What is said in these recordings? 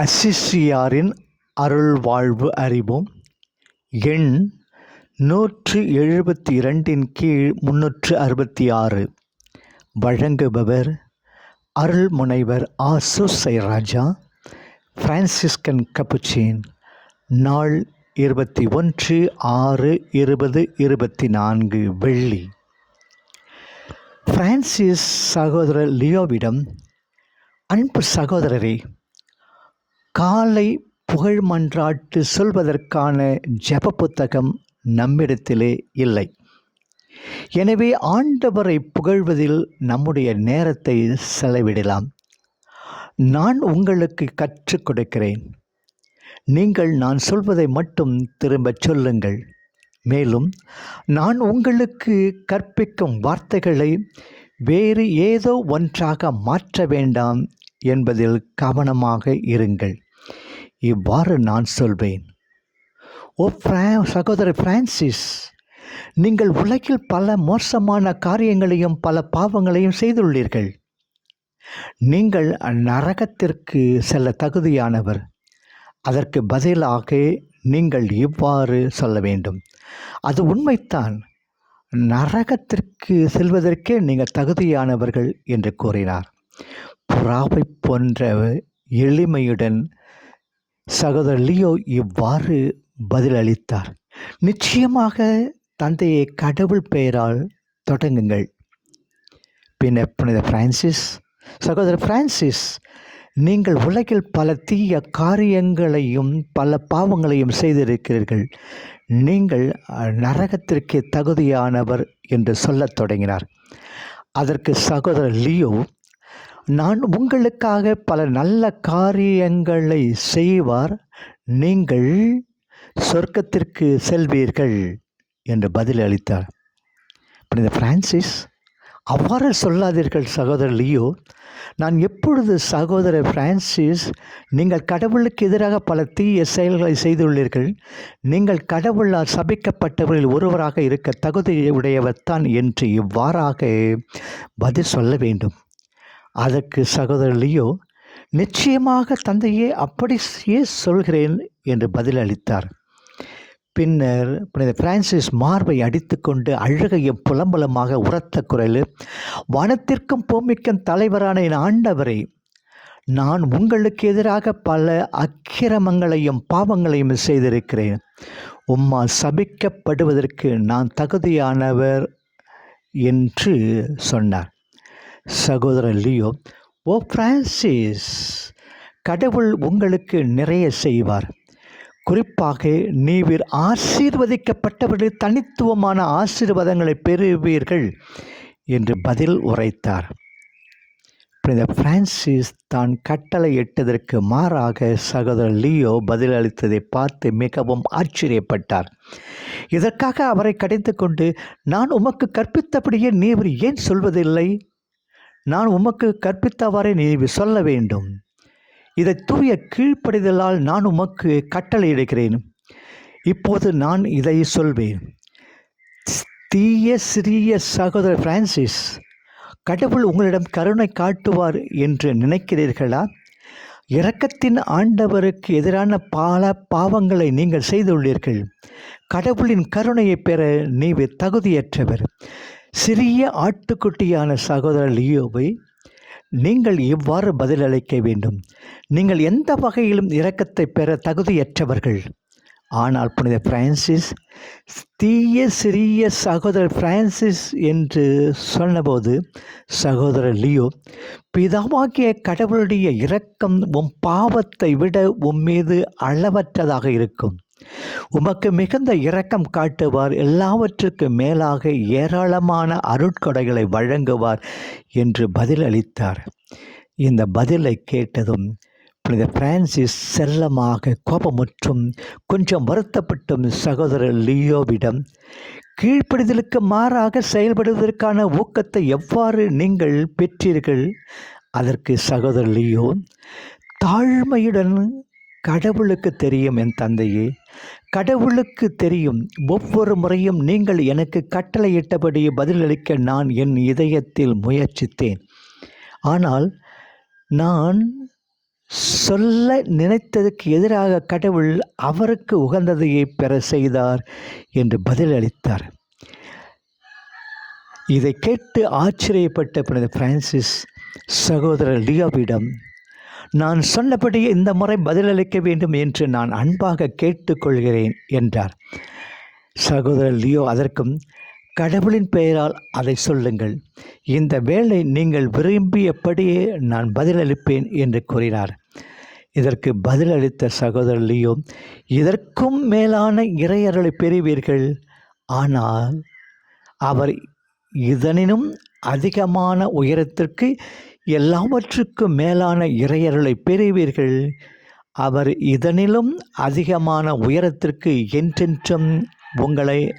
அசிசியாரின் அருள் வாழ்வு அறிவோம். எண் நூற்று எழுபத்தி இரண்டின் கீழ் முன்னூற்று அறுபத்தி ஆறு வழங்குபவர் அருள் முனைவர் ஆசுசை ராஜா பிரான்சிஸ்கன் கப்புச்சின் நாள் இருபத்தி ஒன்று ஆறு இருபது இருபத்தி நான்கு வெள்ளி. பிரான்சிஸ் சகோதரர் லியோவிடம் அன்பு சகோதரரே காலை புகழ் மன்றாட்டு சொல்வதற்கான ஜெப புத்தகம் நம்மிடத்திலே இல்லை. எனவே ஆண்டவரை புகழ்வதில் நம்முடைய நேரத்தை செலவிடலாம். நான் உங்களுக்கு கற்றுக் கொடுக்கிறேன். நீங்கள் நான் சொல்வதை மட்டும் திரும்பச் சொல்லுங்கள். மேலும் நான் உங்களுக்கு கற்பிக்கும் வார்த்தைகளை வேறு ஏதோ ஒன்றாக மாற்ற வேண்டாம் என்பதில் கவனமாக இருங்கள். இவ்வாறு நான் சொல்வேன். ஓ ஃப்ரா சகோதரர் பிரான்சிஸ் நீங்கள் உலகில் பல மோசமான காரியங்களையும் பல பாவங்களையும் செய்துள்ளீர்கள். நீங்கள் நரகத்திற்கு செல்ல தகுதியானவர். அதற்கு பதிலாக நீங்கள் இவ்வாறு சொல்ல வேண்டும். அது உண்மைத்தான் நரகத்திற்கு செல்வதற்கே நீங்கள் தகுதியானவர்கள் என்று கூறினார். புறாவை போன்ற எளிமையுடன் சகோதரர் லியோ இவ்வாறு பதிலளித்தார். நிச்சயமாக தந்தையை கடவுள் பெயரால் தொடங்குங்கள். பின்னர் புனித பிரான்சிஸ் சகோதரர் பிரான்சிஸ் நீங்கள் உலகில் பல தீய காரியங்களையும் பல பாவங்களையும் செய்திருக்கிறீர்கள். நீங்கள் நரகத்திற்கு தகுதியானவர் என்று சொல்லத் தொடங்கினார். அதற்கு சகோதரர் லியோ நான் உங்களுக்காக பல நல்ல காரியங்களை செய்வார். நீங்கள் சொர்க்கத்திற்கு செல்வீர்கள் என்று பதில் அளித்தார். புனித பிரான்சிஸ் அவ்வாறு சொல்லாதீர்கள் சகோதரர் லியோ. நான் எப்பொழுது சகோதரர் பிரான்சிஸ் நீங்கள் கடவுளுக்கு எதிராக பல தீய செயல்களை செய்துள்ளீர்கள் நீங்கள் கடவுளால் சபிக்கப்பட்டவர்களில் ஒருவராக இருக்க தகுதி உடையவர்தான் என்று இவ்வாறாக பதில் சொல்ல வேண்டும். அதற்கு சகோதரர் லியோ நிச்சயமாக தந்தையே அப்படியே சொல்கிறேன்? என்று பதிலளித்தார். பின்னர் புனித பிரான்சிஸ் மார்பை அடித்துக்கொண்டு அழுகையும் புலம்பலமாக உரத்த குரலில் வனத்திற்கும் பூமிக்கும் தலைவரான என் ஆண்டவரை நான் உங்களுக்கு எதிராக பல அக்கிரமங்களையும் பாவங்களையும் செய்திருக்கிறேன். உம்மா சபிக்கப்படுவதற்கு நான் தகுதியானவர் என்று சொன்னார். சகோதரர் லியோ ஓ பிரான்சிஸ் கடவுள் உங்களுக்கு நிறைய செய்வார். குறிப்பாக நீவிர் ஆசீர்வதிக்கப்பட்டவர்கள் தனித்துவமான ஆசீர்வாதங்களை பெறுவீர்கள் என்று பதில் உரைத்தார். புனித பிரான்சிஸ் தான் கட்டளை இட்டதற்கு மாறாக சகோதரர் லியோ பதிலளித்ததை பார்த்து மிகவும் ஆச்சரியப்பட்டார். இதற்காக அவரை கடிந்து கொண்டு நான் உமக்கு கற்பித்தபடியே நீவர் ஏன் சொல்வதில்லை? நான் உமக்கு கற்பித்தவாறே நீ சொல்ல வேண்டும். இதை தூய கீழ்ப்படிதலால் நான் உமக்கு கட்டளையிடுகிறேன் இப்போது நான் இதை சொல்வேன். தீய சிறிய சகோதரர் பிரான்சிஸ் கடவுள் உங்களிடம் கருணை காட்டுவார் என்று நினைக்கிறீர்களா? இரக்கத்தின் ஆண்டவருக்கு எதிரான பல பாவங்களை நீங்கள் செய்துள்ளீர்கள். கடவுளின் கருணையை பெற நீ தகுதியற்றவர். சிறிய ஆட்டுக்குட்டியான சகோதரர் லியோவை நீங்கள் இவ்வாறு பதிலளிக்க வேண்டும்? நீங்கள் எந்த வகையிலும் இரக்கத்தை பெற தகுதியற்றவர்கள். ஆனால் புனித பிரான்சிஸ் தீய சிறிய சகோதரர் பிரான்சிஸ் என்று சொன்னபோது சகோதரர் லியோ பிதாவாகிய கடவுளுடைய இரக்கம் உம் பாவத்தை விட உன் மீது அளவற்றதாக இருக்கும். உமக்கு மிகுந்த இரக்கம் காட்டுவார் எல்லாவற்றுக்கு மேலாக ஏராளமான அருட்கொடைகளை வழங்குவார் என்று பதிலளித்தார். இந்த பதிலை கேட்டதும் புனித பிரான்சிஸ் செல்லமாக கோபமுற்றும் கொஞ்சம் வருத்தப்பட்டும் சகோதரர் லியோவிடம் கீழ்ப்படிதலுக்கு மாறாக செயல்படுவதற்கான ஊக்கத்தை எவ்வாறு நீங்கள் பெற்றீர்கள்? அதற்கு சகோதரர் லியோ தாழ்மையுடன் கடவுளுக்கு தெரியும் என் தந்தையே. கடவுளுக்கு தெரியும். ஒவ்வொரு முறையும் நீங்கள் எனக்கு கட்டளையிட்டபடி பதிலளிக்க நான் என் இதயத்தில் முயற்சித்தேன். ஆனால் நான் சொல்ல நினைத்ததுக்கு எதிராக கடவுள் அவருக்கு உகந்ததையே பெற செய்தார் என்று பதிலளித்தார். இதை கேட்டு ஆச்சரியப்பட்ட பிறகு பிரான்சிஸ் சகோதரர் லியோவிடம் நான் சொன்னபடியே இந்த முறை பதிலளிக்க வேண்டும் என்று நான் அன்பாக கேட்டுக்கொள்கிறேன் என்றார். சகோதரர் லியோ அதற்கும் கடவுளின் பெயரால் அதை சொல்லுங்கள். இந்த வேலை நீங்கள் விரும்பியபடியே நான் பதிலளிப்பேன் என்று கூறினார். இதற்கு பதிலளித்த சகோதரர் லியோ இதற்கும் மேலான இறையருளை பெறுவீர்கள். ஆனால் அவர் இதனினும் அதிகமான உயரத்திற்கு எல்லாவற்றுக்கும் மேலான இறையர்களை பெறுவீர்கள். அவர் இதனிலும் அதிகமான உயரத்திற்கு என்றென்றும் உங்களை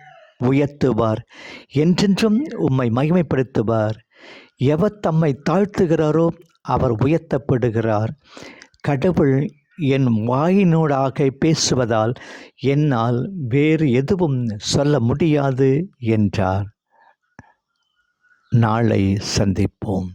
உயர்த்துவார் என்றென்றும் உம்மை மகிமைப்படுத்துவார். எவர் தம்மை தாழ்த்துகிறாரோ அவர் உயர்த்தப்படுகிறார். கடவுள் என் வாயினூடாக பேசுவதால் என்னால் வேறு எதுவும் சொல்ல முடியாது என்றார். நாளை சந்திப்போம்.